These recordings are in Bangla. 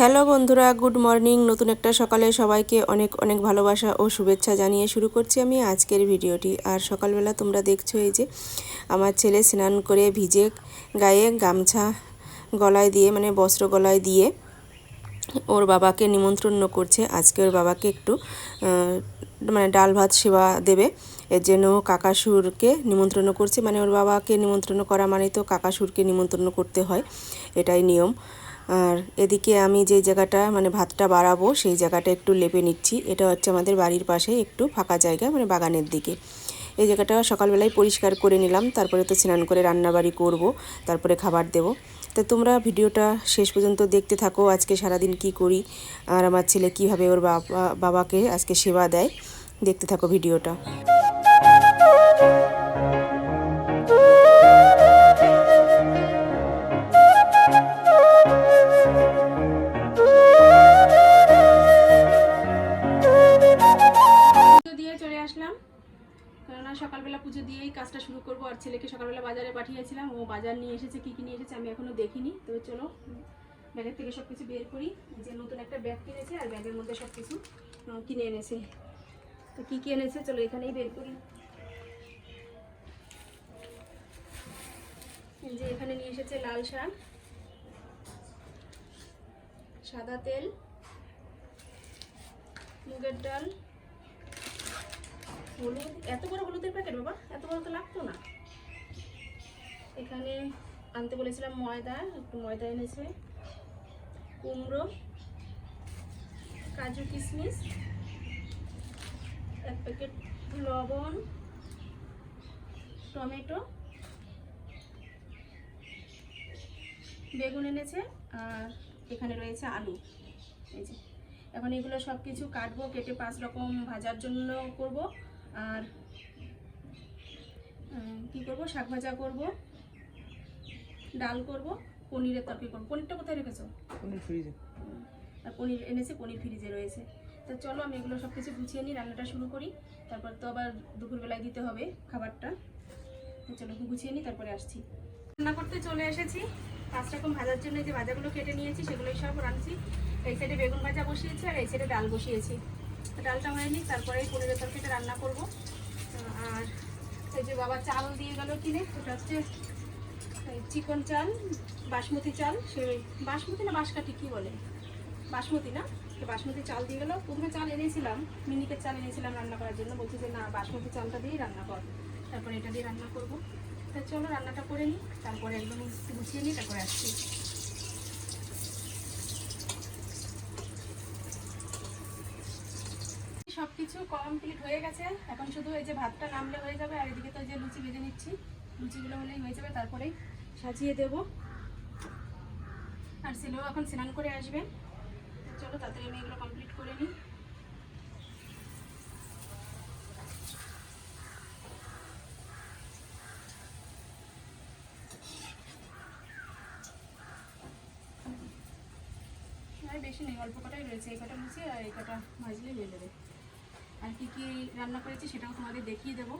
হ্যালো বন্ধুরা, গুড মর্নিং। নতুন একটা সকালে সবাইকে অনেক অনেক ভালোবাসা ও শুভেচ্ছা জানিয়ে শুরু করছি আমি আজকের ভিডিওটি। আর সকালবেলা তোমরা দেখছ এই যে আমার ছেলে স্নান করে ভিজে গায়ে গামছা গলায় দিয়ে মানে বস্ত্র গলায় দিয়ে ওর বাবাকে নিমন্ত্রণ করছে। আজকে ওর বাবাকে একটু মানে ডাল ভাত সেবা দেবে। এর জন্য কাকাসুরকে নিমন্ত্রণ করছে। মানে ওর বাবাকে নিমন্ত্রণ করা মানে তো কাকাসুরকে নিমন্ত্রণ করতে হয়। এটাই নিয়ম। আর এদিকে আমি যে জায়গাটা মানে ভাতটা বাড়াবো, সেই জায়গাটা একটু লেপে নিচ্ছি। এটা হচ্ছে আমাদের বাড়ির পাশে একটু ফাঁকা জায়গা মানে বাগানের দিকে। এই জায়গাটা সকালবেলায় পরিষ্কার করে নিলাম, তারপরে তো স্নান করে রান্নাবাড়ি করব, তারপরে খাবার দেব। তো তোমরা ভিডিওটা শেষ পর্যন্ত দেখতে থাকো, আজকে সারাদিন কি করি, আর আমার ছেলে কীভাবে ওর বাবা, বাবাকে আজকে সেবা দেয়, দেখতে থাকো ভিডিওটা। ছেলেকে সকালবেলা বাজারে পাঠিয়েছিলাম, ও বাজার নিয়ে এসেছে, কী কী নিয়ে এসেছে আমি এখনও দেখিনি। তবে চলো, ব্যাগের থেকে সব কিছু বের করি। যে নতুন একটা ব্যাগ কিনেছে, আর ব্যাগের মধ্যে সব কিছু কিনে এনেছে। তো কী কী এনেছে, চলো এখানেই বের করি। যে এখানে নিয়ে এসেছে লাল শাক, সাদা তেল, মুগের ডাল, হলুদ। এত বড় হলুদের প্যাকেট বাবা? এত বড় তো লাগতো না। এখানে আনতে বলেছিলাম ময়দা, একটু ময়দা এনেছে। কুমড়ো, কাজু কিশমিশ, এক প্যাকেট লবণ, টমেটো, বেগুন এনেছে, আর এখানে রয়েছে আলু। এই এখন এগুলো সব কিছু কাটবো, কেটে পাঁচ রকম ভাজার জন্য করব। আর কি করব? শাক ভাজা করব। ডাল করব পনিরের তরকারি করব। পনিরটা কোথায় রেখেছো? পনির ফ্রিজে। আর পনির এনেছে পনির ফ্রিজে রয়েছে। তো চলো আমি এগুলো সব কিছু গুছিয়ে নিই রান্নাটা শুরু করি। তারপর তো আবার দুপুরবেলায় দিতে হবে খাবারটা। তো চলো গুছিয়ে নিই তারপরে আসছি। রান্না করতে চলে এসেছি। পাঁচ রকম ভাজার জন্য যে ভাজাগুলো কেটে নিয়েছি সেগুলোই সব রাঁধছি। এই সাইডে বেগুন ভাজা বসিয়েছি আর এই সাইডে ডাল বসিয়েছি। তো ডালটা হয়নি তারপরে পনিরের তরকারিটা রান্না করব। আর এই যে বাবা চাল দিয়ে গেল কিনে ওটা হচ্ছে চিকন চাল, বাসমতি চাল, সে বাসমতি না বাঁশকাঠি, কী বলে? বাসমতি না? তো বাসমতি চাল দিয়ে গেলো। প্রথমে চাল এনেছিলাম মিনিকের চাল এনেছিলাম রান্না করার জন্য। বলছি যে, না, বাসমতি চালটা দিয়েই রান্না কর। তারপরে এটা দিয়ে রান্না করব। তা চলো, রান্নাটা করে নিই। তারপরে একদম গুছিয়ে নিই, তারপরে আসছি। সব কিছু কমপ্লিট হয়ে গেছে। এখন শুধু এই যে ভাতটা নামলে হয়ে যাবে, আর এদিকে তো যে লুচি ভেজে নিচ্ছি। লুচিগুলো হলেই হয়ে যাবে, তারপরেই সাজিয়ে দেব। আর ছেলেও এখন স্নান করে আসবে। চলো তাড়াতাড়ি আমি এগুলো কমপ্লিট করে নিই। বেশি নেই, অল্প কটাই রয়েছে। এই কটা লুচি আর এই কটা ভাজলেই হয়ে যাবে আর কি কি রান্না করেছি সেটাও তোমাদের দেখিয়ে দেবো।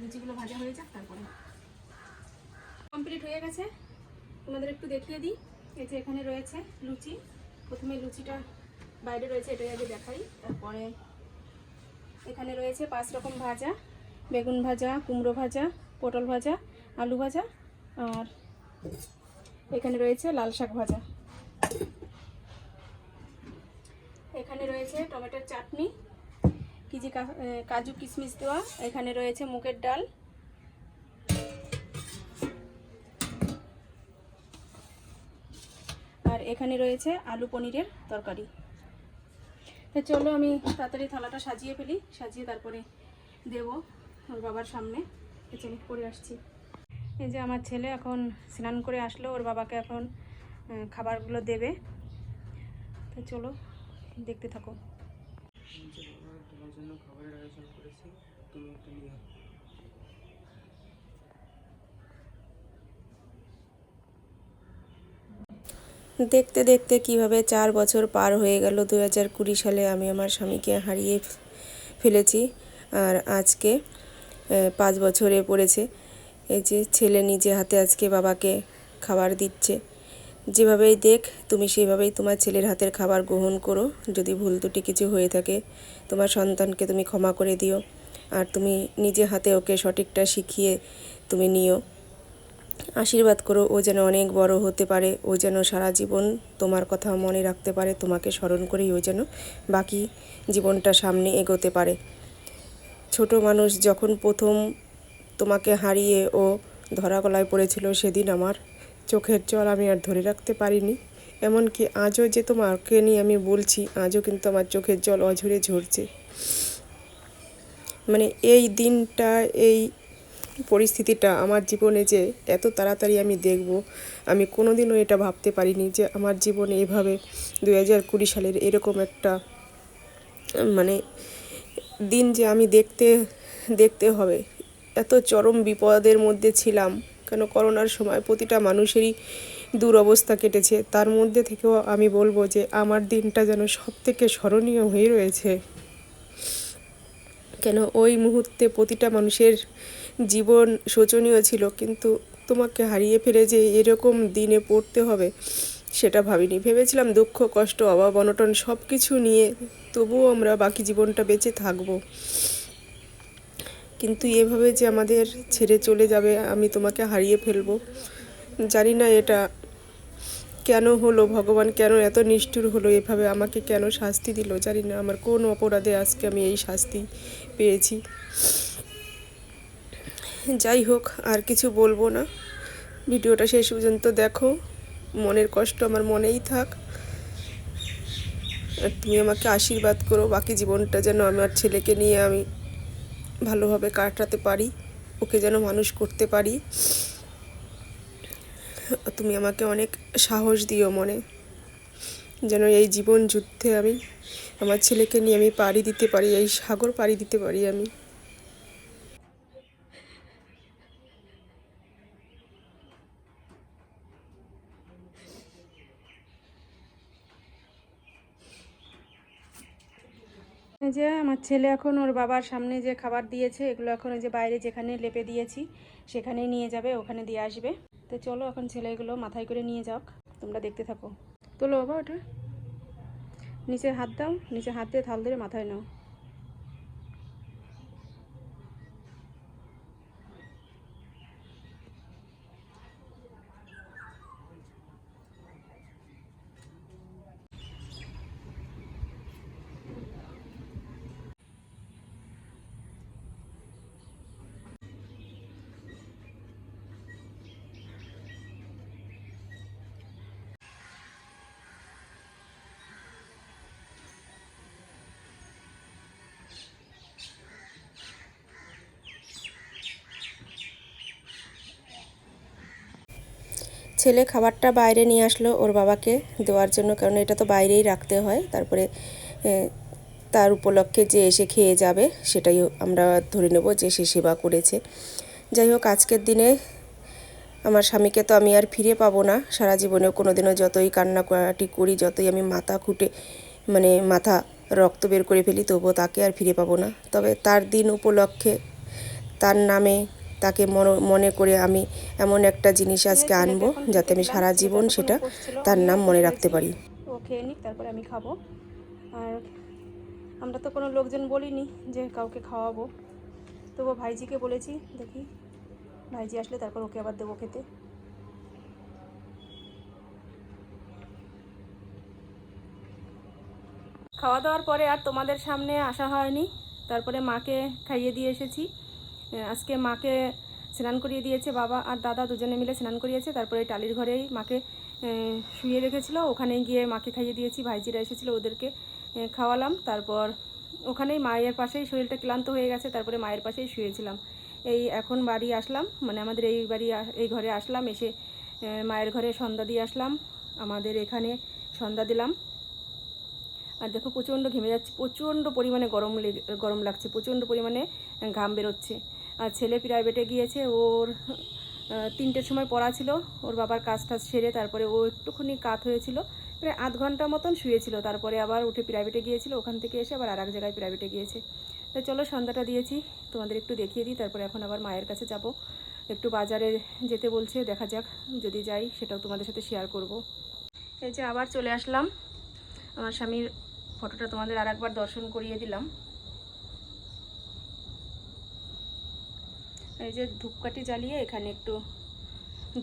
লুচিগুলো ভাজা হয়ে যাক, তারপরে কমপ্লিট হয়ে গেছে। তোমাদের একটু দেখিয়ে দিই। এই যে এখানে রয়েছে লুচি। প্রথমে লুচিটা বাইরে রয়েছে, এটাই আগে দেখাই। তারপরে এখানে রয়েছে পাঁচ রকম ভাজা। বেগুন ভাজা, কুমড়ো ভাজা, পটল ভাজা, আলু ভাজা, আর এখানে রয়েছে লাল শাক ভাজা। এখানে রয়েছে টমেটোর চাটনি কি যে কা- কাজু কিশমিশ দেওয়া। এখানে রয়েছে মুগের ডাল এখানে রয়েছে আলু পনিরের তরকারি। তো চলো আমি তাড়াতাড়ি থালাটা সাজিয়ে ফেলি, সাজিয়ে তারপরে দেবো ওর বাবার সামনে। চলো করে আসছি। এই যে আমার ছেলে এখন স্নান করে আসলো, ওর বাবাকে এখন খাবারগুলো দেবে। তো চলো দেখতে থাকো। জন্য খাবারের আয়োজন করেছি। তুমি একটা নিয়ে দেখতে দেখতে কীভাবে চার বছর পার হয়ে গেল দু হাজার কুড়ি সালে আমি আমার স্বামীকে হারিয়ে ফেলেছি আর আজকে পাঁচ বছরে পড়েছে। এই যে ছেলে নিজে হাতে আজকে বাবাকে খাবার দিচ্ছে। যেভাবেই দেখ, তুমি সেভাবেই তোমার ছেলের হাতের খাবার গ্রহণ করো। যদি ভুল ত্রুটি কিছু হয়ে থাকে, তোমার সন্তানকে তুমি ক্ষমা করে দিও। আর তুমি নিজে হাতে ওকে সঠিকটা শিখিয়ে তুমি নিও। আশীর্বাদ করো, ও যেন অনেক বড় হতে পারে, ও যেন সারা জীবন তোমার কথা মনে রাখতে পারে, তোমাকে স্মরণ করেই ও যেন বাকি জীবনটা সামনে এগোতে পারে। ছোট মানুষ যখন প্রথম তোমাকে হারিয়ে ও ধরা গলায় পড়েছিল, সেদিন আমার চোখের জল আমি আর ধরে রাখতে পারিনি। এমনকি আজও যে তোমাকে নিয়ে আমি বলছি, আজও কিন্তু আমার চোখের জল অঝরে ঝরছে। মানে এই দিনটা, এই পরিস্থিতিটা আমার জীবনে যে এত তাড়াতাড়ি আমি দেখব, আমি কোনোদিনও এটা ভাবতে পারিনি যে আমার জীবনে এভাবে দু হাজার কুড়ি সালের এরকম একটা মানে দিন যে আমি দেখতে দেখতে হবে। এত চরম বিপদের মধ্যে ছিলাম, কেন করোনার সময় প্রতিটা মানুষেরই দুরবস্থা কেটেছে। তার মধ্যে থেকেও আমি বলব যে আমার দিনটা যেন সব থেকে স্মরণীয় হয়ে রয়েছে। কেন ওই মুহূর্তে প্রতিটা মানুষের জীবন শোচনীয় ছিল, কিন্তু তোমাকে হারিয়ে ফেলে যে এরকম দিনে পড়তে হবে, সেটা ভাবিনি। ভেবেছিলাম দুঃখ, কষ্ট, অভাব, অনটন সব কিছু নিয়ে তবুও আমরা বাকি জীবনটা বেঁচে থাকব। কিন্তু এভাবে যে আমাদের ছেড়ে চলে যাবে, আমি তোমাকে হারিয়ে ফেলব। জানি না এটা কেন হলো, ভগবান কেন এত নিষ্ঠুর হলো, এভাবে আমাকে কেন শাস্তি দিল, জানি না। আমার কোন অপরাধে আজকে আমি এই শাস্তি পেয়েছি। যাই হোক, আর কিছু বলব না। ভিডিওটা শেষ পর্যন্ত দেখো। মনের কষ্ট আমার মনেই থাক। আর তুমি আমাকে আশীর্বাদ করো, বাকি জীবনটা যেন আমার ছেলেকে নিয়ে আমি ভালোভাবে কাটাতে পারি, ওকে যেন মানুষ করতে পারি। তুমি আমাকে অনেক সাহস দিও মনে, যেন এই জীবন যুদ্ধে আমি আমার ছেলেকে নিয়ে আমি পাড়ি দিতে পারি, এই সাগর পাড়ি দিতে পারি আমি। এই যে আমার ছেলে এখন ওর বাবার সামনে যে খাবার দিয়েছে, এগুলো এখন ওই যে বাইরে যেখানে লেপে দিয়েছি সেখানেই নিয়ে যাবে, ওখানে দিয়ে আসবে। তো চলো এখন ছেলে এগুলো মাথায় করে নিয়ে যাক, তোমরা দেখতে থাকো। তোলো বাবা ওটা। নিচে হাত দাও, নিচে হাত দিয়ে থাল ধরে মাথায় নাও। ছেলে খাবারটা বাইরে নিয়ে আসলো ওর বাবাকে দেওয়ার জন্য, কারণ এটা তো বাইরেই রাখতে হয়। তারপরে তার উপলক্ষে যে এসে খেয়ে যাবে, সেটাই আমরা ধরে নেব যে সে সেবা করেছে। যাই হোক, আজকের দিনে আমার স্বামীকে তো আমি আর ফিরে পাবো না। সারা জীবনেও কোনো দিনও যতই কান্নাকাটি করি, যতই আমি মাথা খুঁটে মানে মাথা রক্ত বের করে ফেলি, তবুও তাকে আর ফিরে পাবো না। তবে তার দিন উপলক্ষে, তার নামে তাকে মনো- করে আমি এমন একটা জিনিস আজকে আনব যাতে আমি সারা জীবন সেটা তার নাম মনে রাখতে পারি। ও খেয়ে নিক, তারপরে আমি খাব। আর আমরা তো কোনো লোকজন বলিনি যে কাউকে খাওয়াবো। তবু ভাইজিকে বলেছি, দেখি ভাইজি আসলে তারপর ওকে আবার দেবো খেতে। খাওয়া দাওয়ার পরে আর তোমাদের সামনে আসা হয়নি। তারপরে মাকে খাইয়ে দিয়ে এসেছি। আজকে মাকে স্নান করিয়ে দিয়েছে বাবা আর দাদা দুজনে মিলে স্নান করিয়েছে, তারপরে টালির ঘরেই মাকে শুয়ে রেখেছিল। ওখানে গিয়ে মাকে খাইয়ে দিয়েছি, ভাইজিরা এসেছিল ওদেরকে খাওয়ালাম। তারপর ওখানেই মায়ের পাশেই শরীরটা ক্লান্ত হয়ে গেছে, তারপরে মায়ের পাশেই শুয়েছিলাম। এই এখন বাড়ি আসলাম মানে আমাদের এই বাড়ি, এই ঘরে আসলাম, এসে মায়ের ঘরে সন্ধ্যা দিয়ে আসলাম। আমাদের এখানে সন্ধ্যা দিলাম। আর দেখো প্রচণ্ড ঘেমে যাচ্ছে, প্রচণ্ড পরিমাণে গরম গরম লাগছে, প্রচণ্ড পরিমাণে ঘাম বেরোচ্ছে। আর ছেলে প্রাইভেটে গিয়েছে, ওর তিনটের সময় পড়া ছিল, ওর বাবার কাজ টাজ সেরে তারপরে ও একটুখানি কাত হয়েছিল, প্রায় আধ ঘণ্টা মতন শুয়েছিল, তারপরে আবার উঠে প্রাইভেটে গিয়েছিল, ওখান থেকে এসে আবার আর এক জায়গায় প্রাইভেটে গিয়েছে। তো চলো সন্ধ্যাটা দিয়েছি, তোমাদের একটু দেখিয়ে দিই, তারপরে এখন আবার মায়ের কাছে যাব। একটু বাজারে যেতে বলছে, দেখা যাক, যদি যাই সেটাও তোমাদের সাথে শেয়ার করব। এই যে আবার চলে আসলাম, আমার স্বামীর ফটোটা তোমাদের আর একবার দর্শন করিয়ে দিলাম। এই যে ধূপকাঠি জ্বালিয়ে এখানে একটু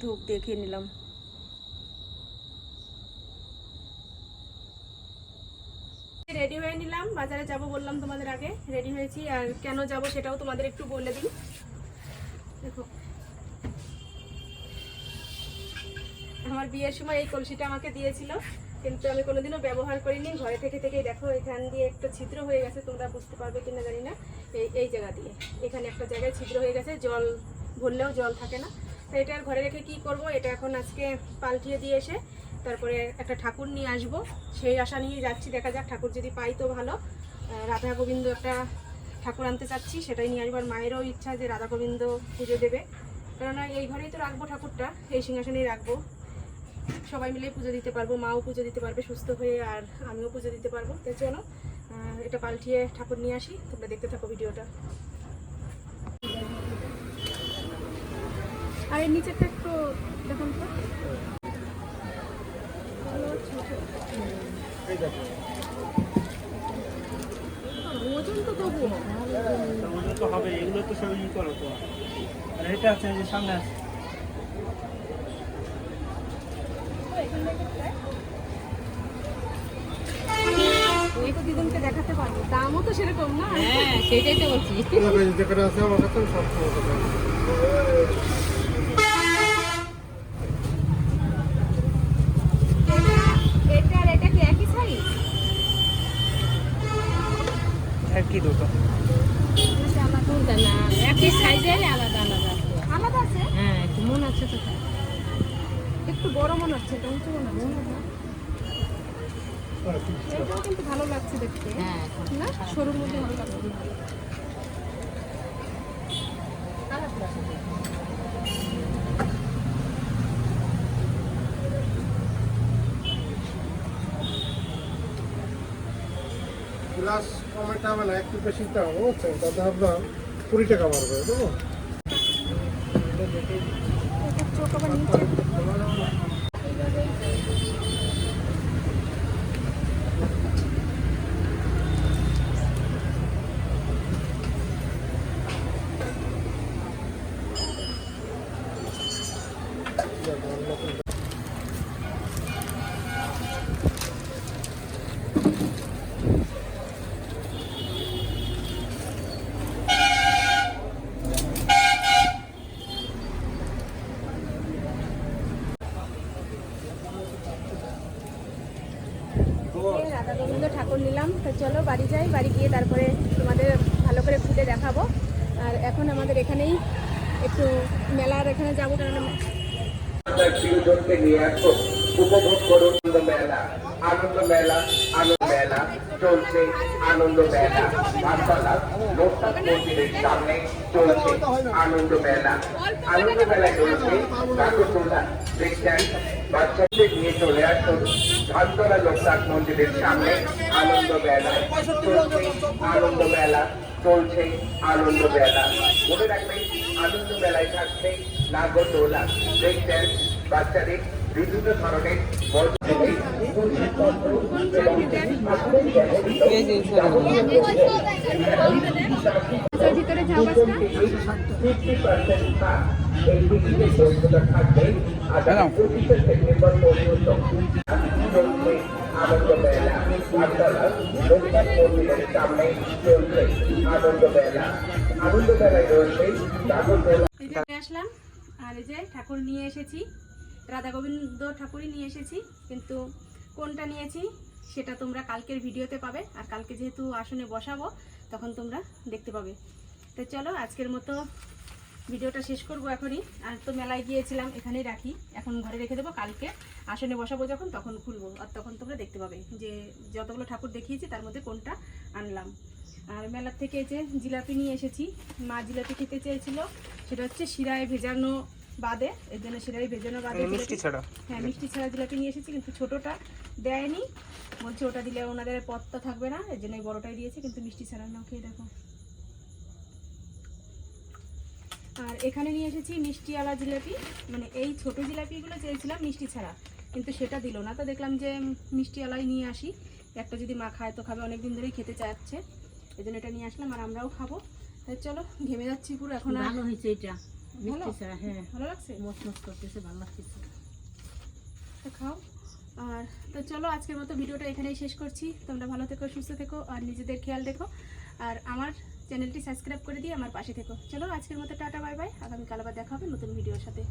ধূপ দেখিয়ে নিলাম। রেডি হয়ে নিলাম, বাজারে যাব বললাম তোমাদের আগে রেডি হয়েছি। আর কেন যাব সেটাও তোমাদের একটু বলে দিই। দেখো। আমার বিয়ের সময় এই কলসিটা আমাকে দিয়েছিল। কিন্তু আমি কোনোদিনও ব্যবহার করিনি। ঘরে থেকে থেকেই দেখো, এখান দিয়ে একটা ছিদ্র হয়ে গেছে, তোমরা বুঝতে পারবে কিনা জানি না। এই এই জায়গা দিয়ে। এখানে একটা জায়গায় ছিদ্র হয়ে গেছে, জল ভরলেও জল থাকে না। তো এটা আর ঘরে রেখে কি করব? এটা এখন আজকে পাল্টিয়ে দিয়ে এসে তারপরে একটা ঠাকুর নিয়ে আসব। সেই আশা নিয়ে যাচ্ছি, দেখা যাক ঠাকুর যদি পাই তো ভালো। রাধা গোবিন্দ একটা ঠাকুর আনতে চাচ্ছি, সেটাই নিয়ে আসবার মায়েরও ইচ্ছা যে রাধা গোবিন্দ পুজো দেবে। কেননা এই ঘরেই তো রাখব ঠাকুরটা, এই সিংহাসনেই রাখব। সবাই মিলে পুজো দিতে পারব, মাও পুজো দিতে পারবে সুস্থ হয়ে আর আমিও পুজো দিতে পারব। তাই চলো এটা পাল্টিয়ে ঠাকুর নিয়ে আসি, তোমরা দেখতে থাকো ভিডিওটা। আর এর নিচেরটা একটু দেখুন তো। ওজন তো তবুও। ওগুলো তো হবে এগুলো তো সব করো তো। আর এটা আছে যে সামনে আছে। ওই দেখাতে পারব। দামও তো সেরকম না। হ্যাঁ সেটাই তো বলছি। যেখানে আছে আমার কাছে সব একই সাইজ একই দুটো। না। একই সাইজের আলাদা আলাদা। আছে আলাদা আছে? হ্যাঁ একটু মন আছে তো একটু বড় মনে হচ্ছে এটা উঁচু মনে হচ্ছে। এটাও কিন্তু ভালো লাগছে দেখতে। হ্যাঁ না? সরুর মধ্যে ভালো লাগছে। গ্লাস কমেটা হবে না একটু বেশি দাম বুঝছেন? তাতে আপনার কুড়ি টাকা মারবে এটার চোখ আবার নিচে এই রাধা গোবিন্দ ঠাকুর নিলাম তো চলো, বাড়ি যাই, বাড়ি গিয়ে তারপরে তোমাদের ভালো করে খুঁটে দেখাবো। আর এখন আমাদের এখানেই একটু মেলার এখানে যাব, কারণ উপভোগ করুন আনন্দ মেলা। আনন্দ মেলা আনন্দ মেলা, চলছে আনন্দ মেলা। চলছে আনন্দ মেলা। আনন্দ মেলায় চলছে। দেখছেন বাচ্চাদের নিয়ে চলে আসুন ভাততলা লোকনাথ মন্দিরের সামনে আনন্দ মেলা চলছে আনন্দ মেলা চলছে আনন্দ মেলা মনে রাখবেন আনন্দ মেলায় থাকছে নাগরদোলা দেখছেন বাচ্চাদের বিভিন্ন ধরনের ভিতরে আসলাম, আর এই যে ঠাকুর নিয়ে এসেছি, রাধা গোবিন্দ ঠাকুরই নিয়ে এসেছি, কিন্তু কোনটা নিয়েছি সেটা তোমরা কালকের ভিডিওতে পাবে, আর কালকে যেহেতু আসনে বসাবো, তখন তোমরা দেখতে পাবে। তো চলো, আজকের মতো ভিডিওটা শেষ করব এখনই। আর তো মেলায় গিয়েছিলাম এখানেই রাখি। এখন ঘরে রেখে দেবো কালকে। আসনে বসাবো যখন তখন খুলবো। আর তখন তোমরা দেখতে পাবে যে যতগুলো ঠাকুর দেখিয়েছি তার মধ্যে কোনটা আনলাম। আর মেলার থেকে যে জিলাপি নিয়ে এসেছি। মা জিলাপি খেতে চেয়েছিল। সেটা হচ্ছে শিরায় ভেজানো বাদে। এর জন্য শিরায় ভেজানো বাদে মিষ্টি ছাড়া। হ্যাঁ মিষ্টি ছাড়া জিলাপি নিয়ে এসেছি কিন্তু ছোটোটা দেয়নি। বলছে ওটা দিলে ওনাদের পথটা থাকবে না। এর জন্য বড়টাই দিয়েছে কিন্তু মিষ্টি ছাড়া নাও খেয়ে দেখো। আর এখানে নিয়ে এসেছি মিষ্টি আলা জিলাপি। মানে এই ছোট জিলাপিগুলো চেয়েছিলাম মিষ্টি ছাড়া কিন্তু সেটা দিল না। তো দেখলাম যে উম, মিষ্টি আলাই নিয়ে আসি। একটা যদি মা খায় তো খাবে অনেক দিন ধরেই খেতে চাচ্ছে। এই জন্য এটা নিয়ে আসলাম আর আমরাও খাব। তাই চলো ঘেমে যাচ্ছি পুরো এখন ভালো হয়েছে এটা। মিষ্টি ছাড়া হ্যাঁ। ভালো লাগছে? মস মস করতেছে ভালো লাগতেছে। তো খাও। আর তো চলো আজকের মতো ভিডিওটা এখানেই শেষ করছি। তোমরা ভালো থেকো সুস্থ থেকো আর নিজেদের খেয়াল রেখো। আর আমার চ্যানেলটি সাবস্ক্রাইব করে দিয়ে আমার পাশে থেকো। চলো আজকের মতো টাটা, বাই বাই। আগামীকাল আবার দেখা হবে নতুন ভিডিওর সাথে।